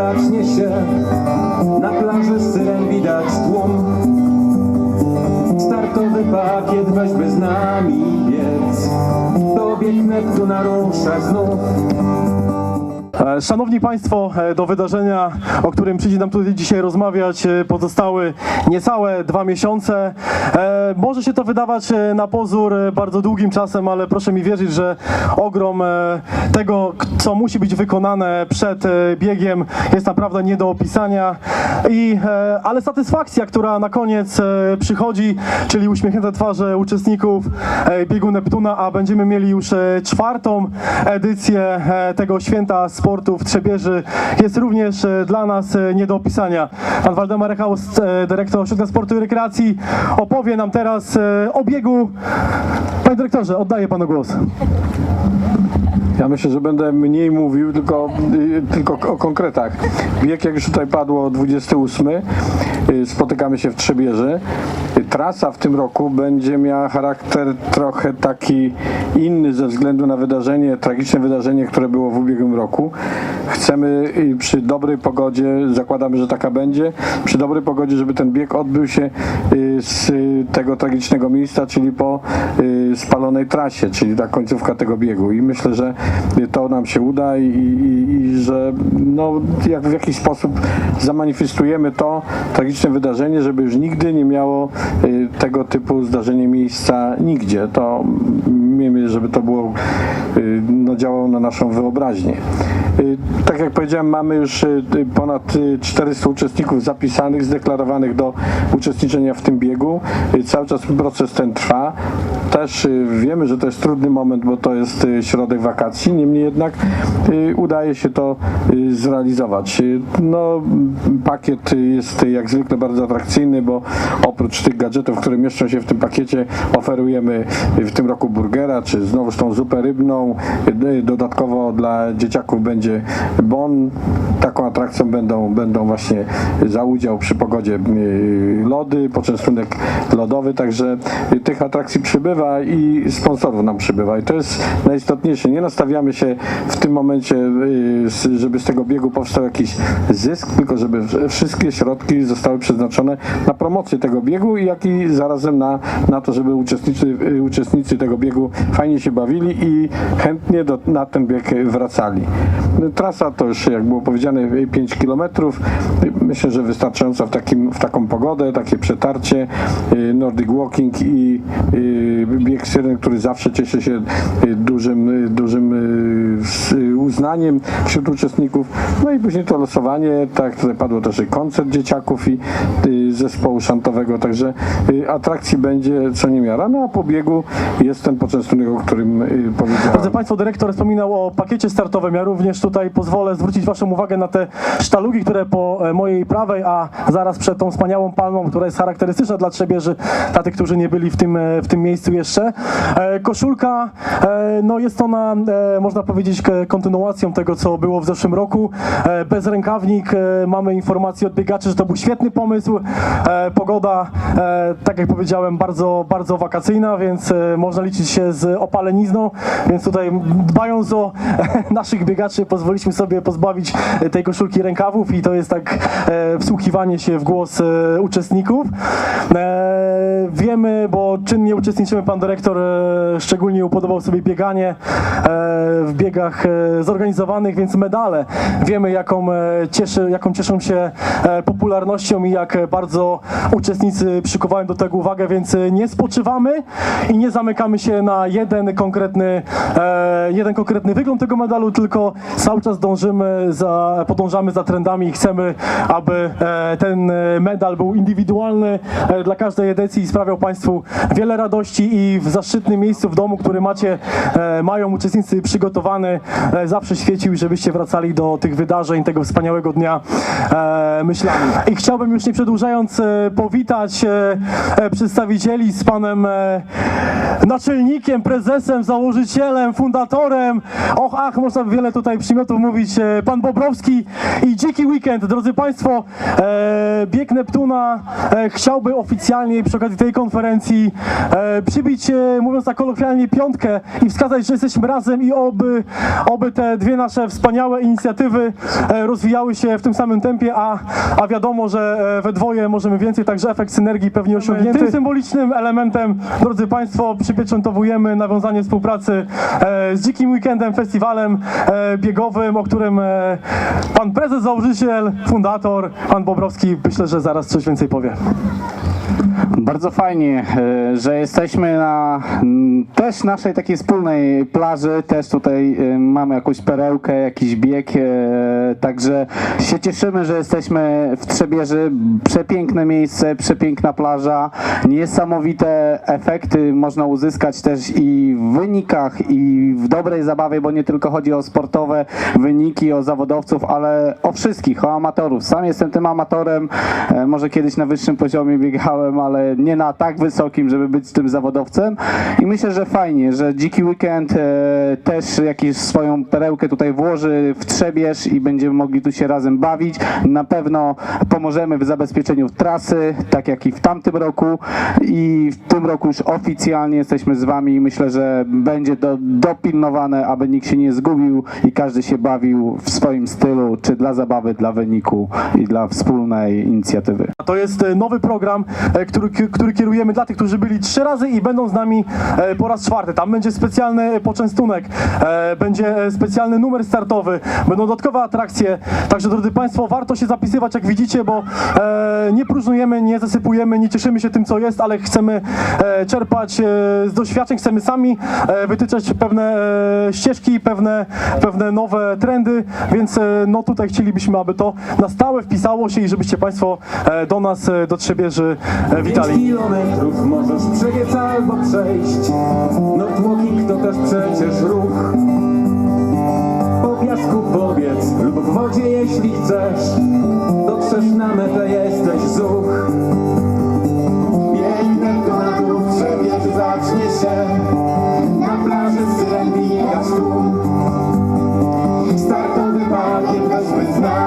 zacznie się. Na plaży syren widać tłum. Startowy pakiet weźmy z nami biec. To bieg Neptuna rusza znów Szanowni Państwo, e, do wydarzenia, o którym przyjdzie nam tutaj dzisiaj rozmawiać, e, pozostały niecałe dwa miesiące. E, Może się to wydawać e, na pozór e, bardzo długim czasem, ale proszę mi wierzyć, że ogrom e, tego, co musi być wykonane przed e, biegiem, jest naprawdę nie do opisania. I, e, ale satysfakcja, która na koniec e, przychodzi, czyli uśmiechnięte twarze uczestników e, biegu Neptuna, a będziemy mieli już e, czwartą edycję e, tego święta sportu w Trzebieży, jest również e, dla nas e, nie do opisania. Pan Waldemar Rechaus, e, dyrektor Ośrodka Sportu i Rekreacji, opowie nam teraz o biegu. Panie dyrektorze, oddaję panu głos. Ja myślę, że będę mniej mówił, tylko, y, tylko o konkretach. Bieg, jak już tutaj padło, 28. y, Spotykamy się w Trzebieży. Trasa w tym roku będzie miała charakter trochę taki inny ze względu na wydarzenie, tragiczne wydarzenie, które było w ubiegłym roku. Chcemy przy dobrej pogodzie, zakładamy, że taka będzie, przy dobrej pogodzie, żeby ten bieg odbył się y, z y, tego tragicznego miejsca, czyli po y, spalonej trasie, czyli ta końcówka tego biegu. I myślę, że to nam się uda i, i, i że no, jak w jakiś sposób zamanifestujemy to tragiczne wydarzenie, żeby już nigdy nie miało tego typu zdarzenie miejsca nigdzie. To miejmy, żeby to było, y, no, działało na naszą wyobraźnię. Y, Tak jak powiedziałem, mamy już y, y, ponad y, 400 uczestników zapisanych, zdeklarowanych do uczestniczenia w tym biegu. Y, Cały czas proces ten trwa. Też y, wiemy, że to jest trudny moment, bo to jest y, środek wakacji, niemniej jednak y, udaje się to zrealizować. No, pakiet jest jak zwykle bardzo atrakcyjny, bo oprócz tych gadżetów, które mieszczą się w tym pakiecie, oferujemy w tym roku burgera, czy znowuż tą zupę rybną. Dodatkowo dla dzieciaków będzie bon. Taką atrakcją będą, będą właśnie za udział przy pogodzie lody, poczęstunek lodowy, także tych atrakcji przybywa i sponsorów nam przybywa i to jest najistotniejsze. Nie nastawiamy się w tym momencie, y, żeby z tego biegu powstał jakiś zysk, tylko żeby wszystkie środki zostały przeznaczone na promocję tego biegu, jak i zarazem na, na to, żeby uczestnicy, y, uczestnicy tego biegu fajnie się bawili i chętnie do, na ten bieg wracali. Trasa to już, jak było powiedziane, 5 km. Myślę, że wystarczająco w, takim, w taką pogodę, takie przetarcie, y, Nordic Walking i y, bieg syren, który zawsze cieszy się y, dużym, dużym uznaniem wśród uczestników. No i później to losowanie, tak tutaj padło też i koncert dzieciaków i zespołu szantowego, także atrakcji będzie co niemiara. No a po biegu jest ten poczęstunek, o którym powiedziałem. Drodzy Państwo, dyrektor wspominał o pakiecie startowym. Ja również tutaj pozwolę zwrócić Waszą uwagę na te sztalugi, które po e, mojej prawej, a zaraz przed tą wspaniałą palmą, która jest charakterystyczna dla Trzebieży, tych, którzy nie byli w tym, e, w tym miejscu jeszcze. E, Koszulka, no jest ona, można powiedzieć, kontynuacją tego, co było w zeszłym roku. Bez rękawnik, mamy informację od biegaczy, że to był świetny pomysł. Pogoda, tak jak powiedziałem, bardzo, bardzo wakacyjna, więc można liczyć się z opalenizną, więc tutaj dbając o naszych biegaczy pozwoliliśmy sobie pozbawić e, tej koszulki rękawów i to jest tak e, wsłuchiwanie się w głos e, uczestników. E, wiemy, bo czynnie uczestniczymy, pan dyrektor e, szczególnie upodobał sobie bieganie e, w biegach e, zorganizowanych, więc medale. Wiemy, jaką, cieszy, jaką cieszą się popularnością i jak bardzo uczestnicy przykuwają do tego uwagę, więc nie spoczywamy i nie zamykamy się na jeden konkretny, jeden konkretny wygląd tego medalu, tylko cały czas dążymy za, podążamy za trendami i chcemy, aby ten medal był indywidualny dla każdej edycji sprawiał Państwu wiele radości i w zaszczytnym miejscu w domu, który macie, e, mają uczestnicy przygotowany, e, zawsze świecił, żebyście wracali do tych wydarzeń, tego wspaniałego dnia e, myślami. I chciałbym już nie przedłużając powitać przedstawicieli z panem naczelnikiem, prezesem, założycielem, fundatorem. Och, ach, można wiele tutaj przymiotów mówić. Pan Bobrowski i Dziki Weekend. Drodzy Państwo, bieg Neptuna chciałby oficjalnie przy okazji tej konferencji e, przybić, e, mówiąc tak kolokwialnie, piątkę i wskazać, że jesteśmy razem i oby, oby te dwie nasze wspaniałe inicjatywy e, rozwijały się w tym samym tempie, a, a wiadomo, że e, we dwoje możemy więcej, także efekt synergii pewnie osiągnięty. Tym symbolicznym elementem, drodzy Państwo, przypieczętowujemy nawiązanie współpracy e, z Dzikim Weekendem, festiwalem e, biegowym, o którym e, pan prezes, założyciel, fundator, pan Bobrowski, myślę, że zaraz coś więcej powie. Bardzo fajnie, e, że jesteśmy na też naszej takiej wspólnej plaży, też tutaj e, mamy jakąś perełkę, jakiś bieg, e, także się cieszymy, że jesteśmy w Trzebieży. Przepiękne miejsce, przepiękna plaża, niesamowite efekty można uzyskać też i w wynikach, i w dobrej zabawie, bo nie tylko chodzi o sportowe wyniki, o zawodowców, ale o wszystkich, o amatorów. Sam jestem tym amatorem, może kiedyś na wyższym poziomie biegałem, ale nie na tak wysokim, żeby być tym zawodowcem. I myślę, że fajnie, że Dziki Weekend e, też jakąś swoją perełkę tutaj włoży w Trzebież i będziemy mogli tu się razem bawić. Na pewno pomożemy w zabezpieczeniu trasy, tak jak i w tamtym roku. I w tym roku już oficjalnie jesteśmy z Wami i myślę, że będzie to dopilnowane, aby nikt się nie zgubił i każdy się bawił w swoim stylu, czy dla zabawy, dla wyniku i dla wspólnej inicjatywy. To jest e, nowy program, e, który, który kierujemy dla tych, którzy byli trzy razy i będą z nami e, po raz czwarty. Tam będzie specjalny poczęstunek, e, będzie e, specjalny numer startowy, będą dodatkowe atrakcje. Także drodzy Państwo, warto się zapisywać, jak widzicie, bo nie próżnujemy, nie zasypujemy, nie cieszymy się tym, co jest, ale chcemy czerpać z doświadczeń, chcemy sami wytyczać pewne ścieżki, pewne, pewne nowe trendy, więc no tutaj chcielibyśmy, aby to na stałe wpisało się i żebyście Państwo do nas, do Trzebieży e, Kilometrów możesz przebiec albo przejść. No tłoki kto też przecież ruch. Po piasku pobiec lub w wodzie jeśli chcesz. Dotrzesz na metę, jesteś zuch. Piękne konatów przebieg zacznie się. Na plaży syren bijasz tłum. Startowy pakiet bez wyznania.